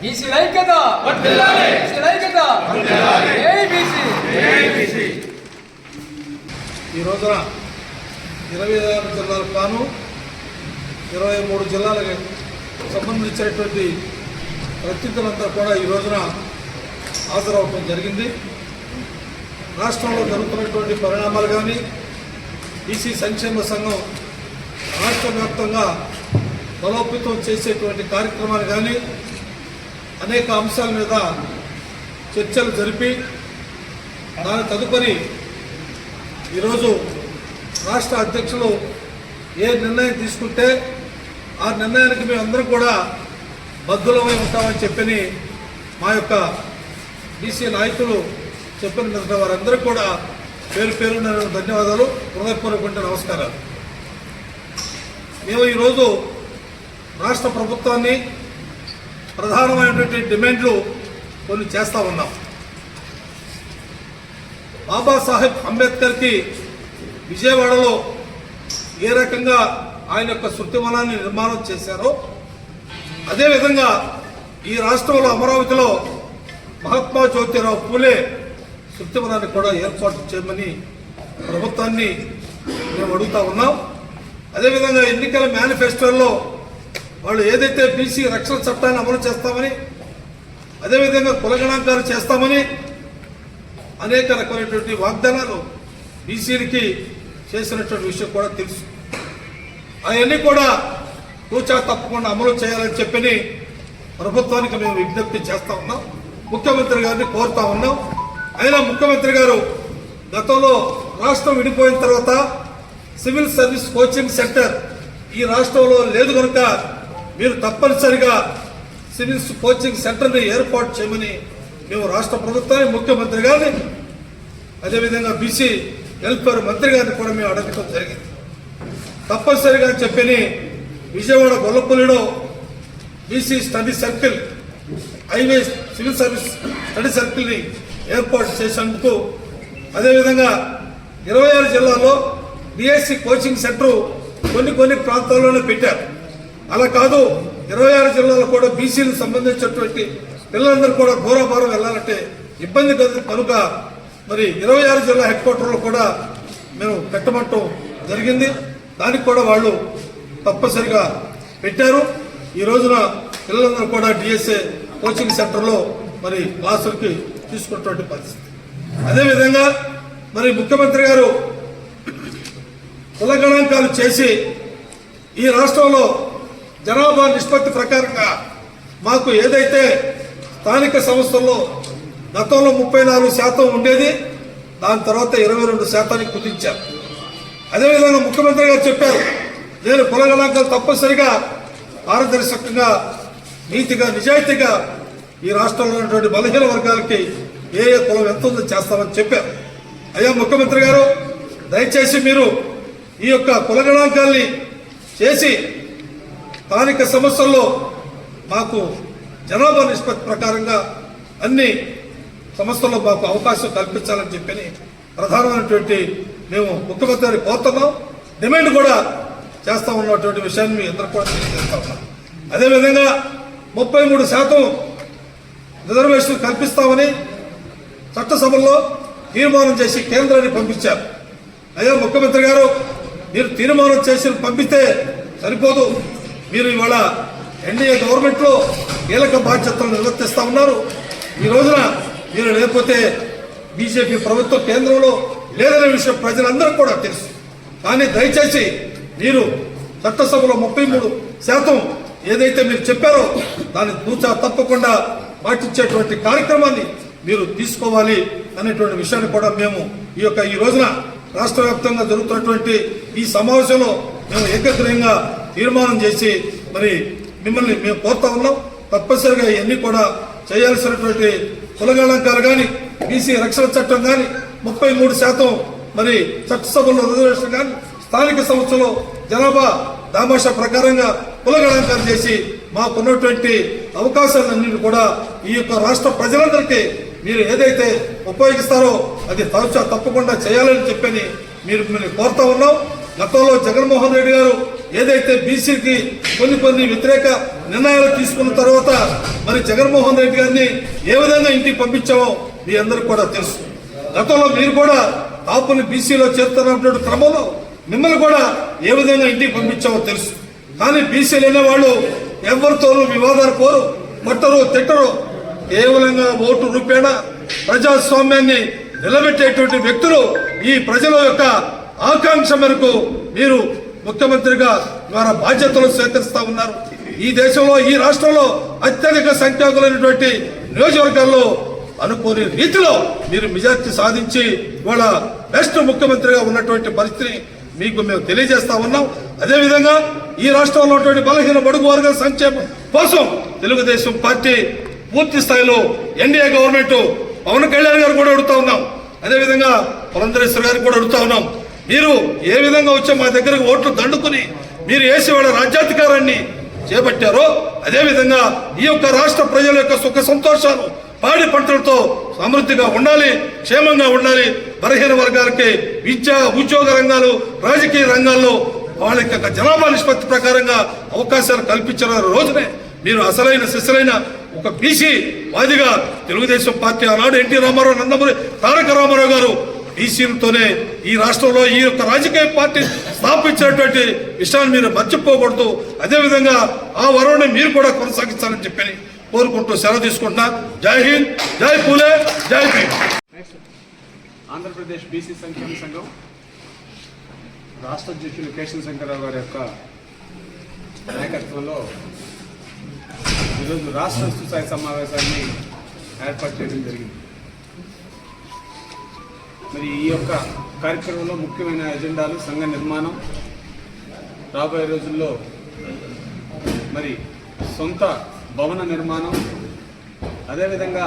BC ఐక్యత! BC ఐక్యత! జై బీసీ ఈ రోజున ఇరవై ఆరు జిల్లాలకు కాను ఇరవై మూడు జిల్లాలకు సంబంధించినటువంటి ప్రతినిధులందరూ కూడా ఈ రోజున హాజరవటం జరిగింది. రాష్ట్రంలో జరుగుతున్నటువంటి పరిణామాలు కానీ ఈసీ సంక్షేమ సంఘం రాష్ట్ర వ్యాప్తంగా బలోపేతం చేసేటువంటి కార్యక్రమాలు కానీ అనేక అంశాల మీద చర్చలు జరిపి దాని తదుపరి ఈరోజు రాష్ట్ర అధ్యక్షులు ఏ నిర్ణయం తీసుకుంటే ఆ నిర్ణయానికి మేమందరం కూడా బద్దులమై ఉంటామని చెప్పని మా యొక్క బీసీ నాయకులు చెప్పిన మీదట వారందరూ కూడా పేరు పేరు ధన్యవాదాలు. హృదయపూర్వకంటే నమస్కారాలు. మేము ఈరోజు రాష్ట్ర ప్రభుత్వాన్ని ప్రధానమైనటువంటి డిమాండ్లు కొన్ని చేస్తూ ఉన్నాం. బాబాసాహెబ్ అంబేద్కర్కి విజయవాడలో ఏ రకంగా ఆయన యొక్క శృతివనాన్ని నిర్మాణం చేశారో అదేవిధంగా ఈ రాష్ట్రంలో అమరావతిలో మహాత్మా జ్యోతిరావు పూలే శృతివనాన్ని కూడా ఏర్పాటు చేయమని ప్రభుత్వాన్ని మేము అడుగుతా ఉన్నాం. అదేవిధంగా ఎన్నికల మేనిఫెస్టోలో వాళ్ళు ఏదైతే బీసీ రక్షణ చట్టాన్ని అమలు చేస్తామని అదేవిధంగా కులగణాంకాలు చేస్తామని అనేక రకమైనటువంటి వాగ్దానాలు బీసీలకి చేసినటువంటి విషయం కూడా తెలుసు. అవన్నీ కూడా తూచా తప్పకుండా అమలు చేయాలని చెప్పని ప్రభుత్వానికి మేము విజ్ఞప్తి చేస్తా ఉన్నాం. ముఖ్యమంత్రి గారిని కోరుతా ఉన్నాం. అయినా ముఖ్యమంత్రి గారు గతంలో రాష్ట్రం విడిపోయిన తర్వాత సివిల్ సర్వీస్ కోచింగ్ సెంటర్ ఈ రాష్ట్రంలో లేదు కనుక మీరు తప్పనిసరిగా సివిల్స్ కోచింగ్ సెంటర్ని ఏర్పాటు చేయమని మేము రాష్ట్ర ప్రభుత్వాన్ని ముఖ్యమంత్రి గారిని అదేవిధంగా బీసీ వెల్ఫేర్ మంత్రి గారిని కూడా మేము అడగటం జరిగింది. తప్పనిసరిగా చెప్పని Vijayawada గొల్లపల్లిలో BC study circle highway civil service study సర్కిల్ని ఏర్పాటు చేసేందుకు అదేవిధంగా ఇరవై ఆరు జిల్లాలో బీఎస్సీ కోచింగ్ సెంటర్ కొన్ని కొన్ని ప్రాంతాల్లోనే పెట్టారు. అలా కాదు ఇరవై ఆరు జిల్లాలో కూడా బీసీలకు సంబంధించినటువంటి పిల్లలందరూ కూడా దూరభారం వెళ్ళాలంటే ఇబ్బంది కదు కనుక మరి ఇరవై ఆరు జిల్లా హెడ్ క్వార్టర్లో కూడా మేము పెట్టమంటం జరిగింది. దానికి కూడా వాళ్ళు తప్పనిసరిగా పెట్టారు. ఈ రోజున పిల్లలందరూ కూడా డిఎస్ఏ కోచింగ్ సెంటర్లో మరి క్లాసులకి తీసుకున్నటువంటి పరిస్థితి. అదేవిధంగా మరి ముఖ్యమంత్రి గారు కుల గణాంకాలు చేసి ఈ రాష్ట్రంలో జనాభా నిష్పత్తి ప్రకారంగా మాకు ఏదైతే స్థానిక సంస్థల్లో గతంలో ముప్పై నాలుగు శాతం ఉండేది దాని తర్వాత ఇరవై రెండు శాతానికి కుదించారు. అదేవిధంగా ముఖ్యమంత్రి గారు చెప్పారు నేను కుల గణాంకాలు తప్పనిసరిగా పారదర్శకంగా నీతిగా నిజాయితీగా ఈ రాష్ట్రంలో ఉన్నటువంటి బలహీన వర్గాలకి ఏ ఏ కులం ఎంత ఉందో చేస్తామని చెప్పారు. అయ్యా ముఖ్యమంత్రి గారు దయచేసి మీరు ఈ యొక్క కుల గణాంకాల్ని చేసి స్థానిక సమస్యల్లో మాకు జనాభా నిష్పత్తి ప్రకారంగా అన్ని సమస్యల్లో మాకు అవకాశం కల్పించాలని చెప్పని ప్రధానమైనటువంటి మేము ముఖ్యమంత్రి కోరుతున్నాం. డిమాండ్ కూడా చేస్తా ఉన్నటువంటి విషయాన్ని మీ అందరూ కూడా తెలియజేస్తా ఉన్నాం. అదేవిధంగా ముప్పై మూడు శాతం రిజర్వేషన్ కల్పిస్తామని చట్టసభల్లో తీర్మానం చేసి కేంద్రాన్ని పంపించారు. అయ్యా ముఖ్యమంత్రి గారు మీరు తీర్మానం చేసి పంపిస్తే సరిపోదు. మీరు ఇవాళ ఎన్డీఏ గవర్నమెంట్లో కీలక బాధ్యతలు నిర్వర్తిస్తూ ఉన్నారు. ఈ రోజున మీరు లేకపోతే బీజేపీ ప్రభుత్వం కేంద్రంలో లేదనే విషయం ప్రజలందరూ కూడా తెలుసు. కానీ దయచేసి మీరు చట్టసభలో ముప్పై మూడు శాతం ఏదైతే మీరు చెప్పారో దాన్ని దూచా తప్పకుండా పాటించేటువంటి కార్యక్రమాన్ని మీరు తీసుకోవాలి అనేటువంటి విషయాన్ని కూడా మేము ఈ యొక్క ఈ రోజున రాష్ట్ర వ్యాప్తంగా జరుగుతున్నటువంటి ఈ సమావేశంలో మేము ఏకగ్రహంగా తీర్మానం చేసి మరి మిమ్మల్ని మేము కోరుతా ఉన్నాం. తప్పనిసరిగా ఇవన్నీ కూడా చేయాల్సినటువంటి కులగణాంకాలు కానీ బీసీ రక్షణ చట్టం కానీ ముప్పై మూడు శాతం మరి చట్టసభలో రిజర్వేషన్ కానీ స్థానిక సంస్థలో జనాభా దామాష ప్రకారంగా కులగణాంకాలు చేసి మాకున్నటువంటి అవకాశాలన్నింటినీ కూడా ఈ యొక్క రాష్ట్ర ప్రజలందరికీ మీరు ఏదైతే ఉపయోగిస్తారో అది తరచా తప్పకుండా చేయాలని చెప్పని మీరు మిమ్మల్ని కోరుతా ఉన్నాం. గతంలో జగన్మోహన్ రెడ్డి గారు ఏదైతే బీసీకి కొన్ని కొన్ని వ్యతిరేక నిర్ణయాలు తీసుకున్న తర్వాత మరి జగన్మోహన్ రెడ్డి గారిని ఏ విధంగా ఇంటికి పంపించామో మీ అందరికి కూడా తెలుసు. గతంలో మీరు కూడా కాపుని బీసీలో చేరుతున్నటువంటి క్రమంలో మిమ్మల్ని కూడా ఏ విధంగా ఇంటికి పంపించామో తెలుసు. కానీ బీసీలు అనేవాళ్ళు ఎవరితోనూ వివాదాలు కోరు కొట్టరు తిట్టరు. కేవలంగా ఓటు రూపేణ ప్రజాస్వామ్యాన్ని నిలబెట్టేటువంటి వ్యక్తులు ఈ ప్రజల యొక్క ఆకాంక్ష మేరకు మీరు ముఖ్యమంత్రిగా ద్వారా బాధ్యతలు స్వీకరిస్తా ఉన్నారు. ఈ దేశంలో ఈ రాష్ట్రంలో అత్యధిక సంఖ్యాకులైనటువంటి నియోజకవర్గాల్లో అనుకోని రీతిలో మీరు మెజార్టీ సాధించి ఇవాళ బెస్ట్ ముఖ్యమంత్రిగా ఉన్నటువంటి పరిస్థితిని మీకు మేము తెలియజేస్తా ఉన్నాం. అదేవిధంగా ఈ రాష్ట్రంలో ఉన్నటువంటి బలహీన బడుగు వర్గ సంక్షేమం కోసం తెలుగుదేశం పార్టీ పూర్తి స్థాయిలో ఎన్డీఏ గవర్నమెంట్ పవన్ కళ్యాణ్ గారు కూడా అడుగుతా ఉన్నాం. అదేవిధంగా పురంధరేశ్వర గారికి కూడా అడుగుతా ఉన్నాం. మీరు ఏ విధంగా వచ్చి మా దగ్గరకు ఓట్లు దండుకుని మీరు వేసి వాళ్ళ రాజ్యాధికారాన్ని చేపట్టారో అదేవిధంగా ఈ యొక్క రాష్ట్ర ప్రజల యొక్క సుఖ సంతోషాలు పాడి పంటలతో సమృద్ధిగా ఉండాలి క్షేమంగా ఉండాలి. బలహీన వర్గాలకి విద్య ఉద్యోగ రంగాలు రాజకీయ రంగాల్లో వాళ్ళ యొక్క జనాభా నిష్పత్తి ప్రకారంగా అవకాశాలు కల్పించిన రోజునే మీరు అసలైన శిశులైన ఒక బీసీ వాదిగా తెలుగుదేశం పార్టీ ఆనాడు ఎన్టీ రామారావు నందమూరి తారక రామారావు గారు బీసీలతోనే ఈ రాష్ట్రంలో ఈ యొక్క రాజకీయ పార్టీ స్థాపించినటువంటి విషయాన్ని మీరు మర్చిపోకూడదు. అదేవిధంగా ఆ వరవని మీరు కూడా కొనసాగించాలని చెప్పని కోరుకుంటూ సెలవు తీసుకుంటున్నా. జై హింద్ జై పూలే జై భీమ్. ఆంధ్రప్రదేశ్ బీసీ సంక్షేమ సంఘం. రాష్ట్ర అధ్యక్షులు కేశవ శంకరరావు గారి యొక్క నాయకత్వంలో ఈరోజు రాష్ట్ర స్థాయి సమావేశాన్ని ఏర్పాటు చేయడం జరిగింది. మరి ఈ యొక్క కార్యక్రమంలో ముఖ్యమైన ఎజెండాలు సంఘ నిర్మాణం. రాబోయే రోజుల్లో మరి సొంత భవన నిర్మాణం. అదేవిధంగా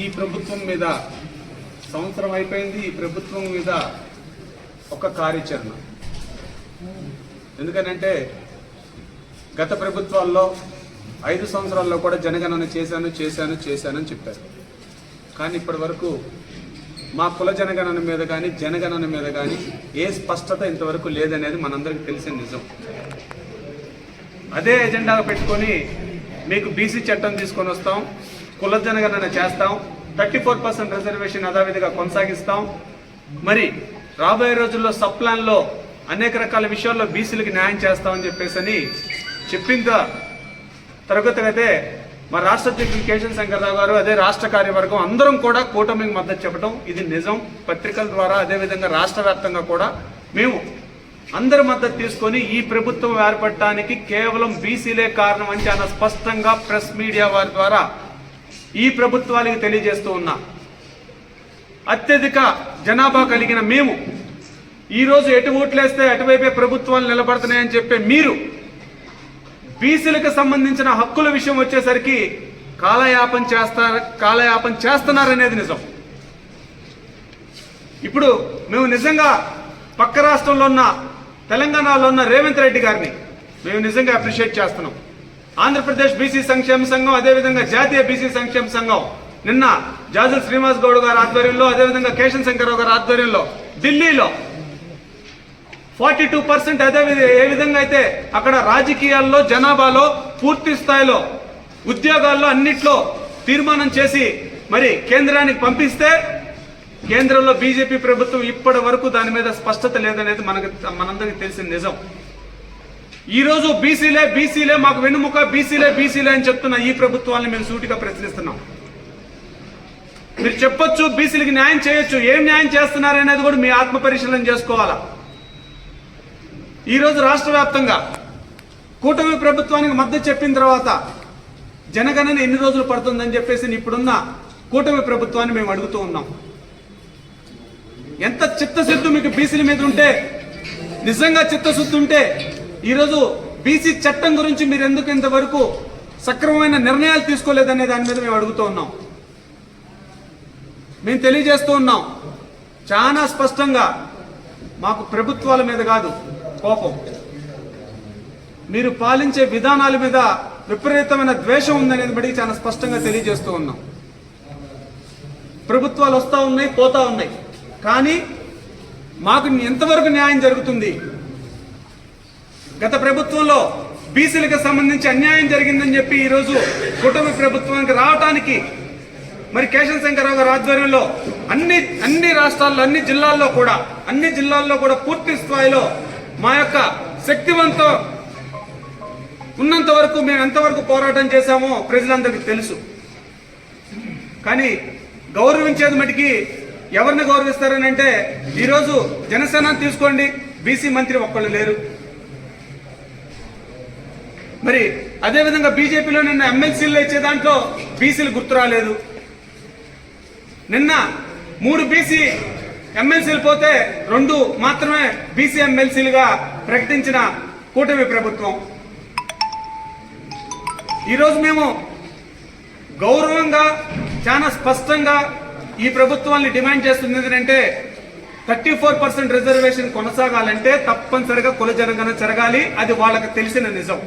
ఈ ప్రభుత్వం మీద సంవత్సరం అయిపోయింది ఈ ప్రభుత్వం మీద ఒక కార్యాచరణ. ఎందుకనంటే గత ప్రభుత్వాల్లో ఐదు సంవత్సరాల్లో కూడా జనగణన చేశాను చేశాను చేశానని చెప్పారు. కానీ ఇప్పటి వరకు మా కుల జనగణన మీద కానీ జనగణన మీద కానీ ఏ స్పష్టత ఇంతవరకు లేదనేది మనందరికీ తెలిసిన నిజం. అదే ఎజెండా పెట్టుకొని మీకు బీసీ చట్టం తీసుకొని వస్తాం కుల జనగణన చేస్తాం థర్టీ ఫోర్ పర్సెంట్ రిజర్వేషన్ యథావిధిగా కొనసాగిస్తాం. మరి రాబోయే రోజుల్లో సబ్ ప్లాన్లో అనేక రకాల విషయాల్లో బీసీలకు న్యాయం చేస్తామని చెప్పేసి అని చెప్పిందా తరగతిగతే మా రాష్ట్ర అధ్యక్షులు కేశవ శంకర్రావు గారు అదే రాష్ట్ర కార్యవర్గం అందరం కూడా కూటమికి మద్దతు చెప్పడం ఇది నిజం. పత్రికల ద్వారా అదేవిధంగా రాష్ట్ర వ్యాప్తంగా కూడా మేము అందరి మద్దతు తీసుకొని ఈ ప్రభుత్వం ఏర్పడటానికి కేవలం బీసీలే కారణం అని చాలా స్పష్టంగా ప్రెస్ మీడియా వారి ద్వారా ఈ ప్రభుత్వానికి తెలియజేస్తూ ఉన్నా. అత్యధిక జనాభా కలిగిన మేము ఈరోజు ఎటు ఓట్లేస్తే అటువైపే ప్రభుత్వాలు నిలబడుతున్నాయని చెప్పే మీరు బీసీలకు సంబంధించిన హక్కుల విషయం వచ్చేసరికి కాలయాపన చేస్తారు కాలయాపన చేస్తున్నారనేది నిజం. ఇప్పుడు మేము నిజంగా పక్క రాష్ట్రంలో ఉన్న తెలంగాణలో ఉన్న రేవంత్ రెడ్డి గారిని మేము నిజంగా అప్రిషియేట్ చేస్తున్నాం. ఆంధ్రప్రదేశ్ బీసీ సంక్షేమ సంఘం అదేవిధంగా జాతీయ బీసీ సంక్షేమ సంఘం నిన్న జాజుల్ శ్రీనివాస్ గౌడ్ గారి ఆధ్వర్యంలో అదేవిధంగా కేశన్ శంకర్రావు గారి ఆధ్వర్యంలో ఢిల్లీలో ఫార్టీ టూ పర్సెంట్ అదే ఏ విధంగా అయితే అక్కడ రాజకీయాల్లో జనాభాలో పూర్తి స్థాయిలో ఉద్యోగాల్లో అన్నిట్లో తీర్మానం చేసి మరి కేంద్రానికి పంపిస్తే కేంద్రంలో బీజేపీ ప్రభుత్వం ఇప్పటి వరకు దాని మీద స్పష్టత లేదనేది మనకు మనందరికీ తెలిసిన నిజం. ఈరోజు బీసీలే బీసీలే మాకు వెన్నుముక బీసీలే బీసీలే అని చెప్తున్న ఈ ప్రభుత్వాన్ని మేము సూటిగా ప్రశ్నిస్తున్నాం. మీరు చెప్పొచ్చు బీసీలకి న్యాయం చేయొచ్చు. ఏం న్యాయం చేస్తున్నారనేది కూడా మీ ఆత్మ పరిశీలన చేసుకోవాలా? ఈరోజు రాష్ట్ర వ్యాప్తంగా కూటమి ప్రభుత్వానికి మద్దతు చెప్పిన తర్వాత జనగణన ఎన్ని రోజులు పడుతుందని చెప్పేసి ఇప్పుడున్న కూటమి ప్రభుత్వాన్ని మేము అడుగుతూ ఉన్నాం. ఎంత చిత్తశుద్ధి మీకు బీసీల మీద ఉంటే నిజంగా చిత్తశుద్ధి ఉంటే ఈరోజు బీసీ చట్టం గురించి మీరు ఎందుకు ఇంతవరకు సక్రమమైన నిర్ణయాలు తీసుకోలేదనే దాని మీద మేము అడుగుతూ ఉన్నాం. మేము తెలియజేస్తూ ఉన్నాం చాలా స్పష్టంగా మాకు ప్రభుత్వాల మీద కాదు కోపం. మీరు పాలించే విధానాల మీద విపరీతమైన ద్వేషం ఉందనేది బట్టి చాలా స్పష్టంగా తెలియజేస్తూ ఉన్నాం. ప్రభుత్వాలు వస్తూ ఉన్నాయి పోతా ఉన్నాయి. కానీ మాకు ఎంతవరకు న్యాయం జరుగుతుంది? గత ప్రభుత్వంలో బీసీలకు సంబంధించి అన్యాయం జరిగిందని చెప్పి ఈరోజు కుటుంబ ప్రభుత్వానికి రావటానికి మరి కేశవ శంకరరావు గారి ఆధ్వర్యంలో అన్ని అన్ని రాష్ట్రాల్లో అన్ని జిల్లాల్లో కూడా అన్ని జిల్లాల్లో కూడా పూర్తి స్థాయిలో మా యొక్క శక్తివంతం ఉన్నంత వరకు మేము ఎంతవరకు పోరాటం చేశామో ప్రజలందరికీ తెలుసు. కానీ గౌరవించేది మటుకి ఎవరిని గౌరవిస్తారని అంటే ఈరోజు జనసేన తీసుకోండి బీసీ మంత్రి ఒక్కళ్ళు లేరు. మరి అదేవిధంగా బీజేపీలో నిన్న ఎమ్మెల్సీలు ఇచ్చే దాంట్లో బీసీలు గుర్తు రాలేదు. నిన్న మూడు బీసీ ఎమ్మెల్సీలు పోతే రెండు మాత్రమే బీసీ ఎమ్మెల్సీలుగా ప్రకటించిన కూటమి ప్రభుత్వం. ఈరోజు మేము గౌరవంగా చాలా స్పష్టంగా ఈ ప్రభుత్వాన్ని డిమాండ్ చేస్తుంది ఏంటంటే థర్టీ ఫోర్ పర్సెంట్ రిజర్వేషన్ కొనసాగాలంటే తప్పనిసరిగా కుల జనగణన జరగాలి అది వాళ్ళకి తెలిసిన నిజం.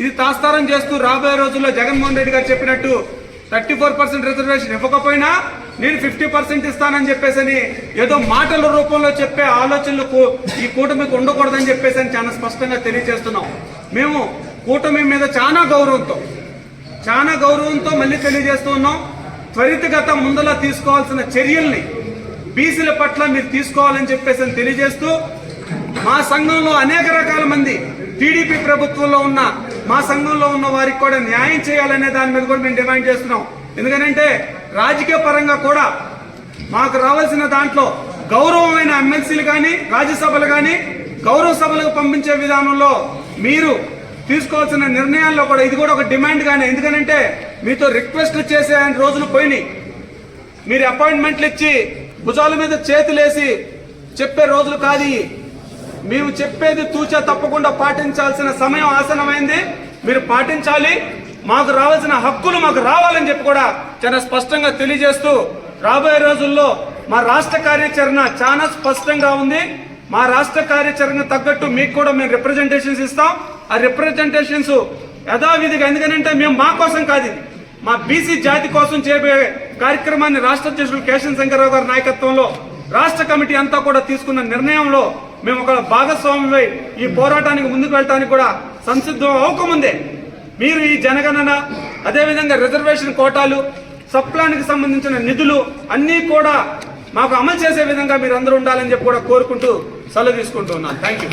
ఇది తాస్తారం చేస్తూ రాబోయే రోజుల్లో జగన్మోహన్ రెడ్డి గారు చెప్పినట్టు థర్టీ ఫోర్ పర్సెంట్ రిజర్వేషన్ ఇవ్వకపోయినా నేను ఫిఫ్టీ పర్సెంట్ ఇస్తానని చెప్పేసి ఏదో మాటల రూపంలో చెప్పే ఆలోచనలు ఈ కూటమికి ఉండకూడదని చెప్పేసి అని చాలా స్పష్టంగా తెలియజేస్తున్నాం. మేము కూటమి మీద చాలా గౌరవంతో చాలా గౌరవంతో మళ్ళీ తెలియజేస్తూ ఉన్నాం. త్వరితగత ముందులా తీసుకోవాల్సిన చర్యల్ని బీసీల పట్ల మీరు తీసుకోవాలని చెప్పేసి అని తెలియజేస్తూ మా సంఘంలో అనేక రకాల మంది టీడీపీ ప్రభుత్వంలో ఉన్న మా సంఘంలో ఉన్న వారికి కూడా న్యాయం చేయాలనే దాని మీద కూడా మేము డిమాండ్ చేస్తున్నాం. ఎందుకనంటే రాజకీయ పరంగా కూడా మాకు రావాల్సిన దాంట్లో గౌరవమైన ఎమ్మెల్సీలు కానీ రాజ్యసభలు కానీ గౌరవ సభలకు పంపించే విధానంలో మీరు తీసుకోవాల్సిన నిర్ణయాల్లో కూడా ఇది కూడా ఒక డిమాండ్ కానీ ఎందుకనంటే మీతో రిక్వెస్ట్ చేసే రోజులు పోయినాయి. మీరు అపాయింట్మెంట్లు ఇచ్చి భుజాల మీద చేతులేసి చెప్పే రోజులు కాదు మేము చెప్పేది తూచా తప్పకుండా పాటించాల్సిన సమయం ఆసనమైంది. మీరు పాటించాలి. మాకు రావాల్సిన హక్కులు మాకు రావాలని చెప్పి కూడా చాలా స్పష్టంగా తెలియజేస్తూ రాబోయే రోజుల్లో మా రాష్ట్ర కార్యాచరణ చాలా స్పష్టంగా ఉంది. మా రాష్ట్ర కార్యాచరణ తగ్గట్టు మీకు కూడా మేము రిప్రజెంటేషన్స్ ఇస్తాం. ఆ రిప్రజెంటేషన్స్ యథావిధిగా ఎందుకంటే మేము మా కోసం కాదు మా బీసీ జాతి కోసం చేయబోయే కార్యక్రమాన్ని రాష్ట్ర అధ్యక్షులు కేశవ శంకరరావు గారి నాయకత్వంలో రాష్ట్ర కమిటీ అంతా కూడా తీసుకున్న నిర్ణయంలో మేము ఒక భాగస్వామ్యమై ఈ పోరాటానికి ముందుకు వెళ్ళడానికి కూడా సంసిద్ధం అవ్వకముందే. మీరు ఈ జనగణన అదేవిధంగా రిజర్వేషన్ కోటాలు సప్లానికి సంబంధించిన నిధులు అన్నీ కూడా మాకు అమలు చేసే విధంగా మీరు అందరూ ఉండాలని చెప్పి కూడా కోరుకుంటూ సెలవు తీసుకుంటూ ఉన్నాను. Thank you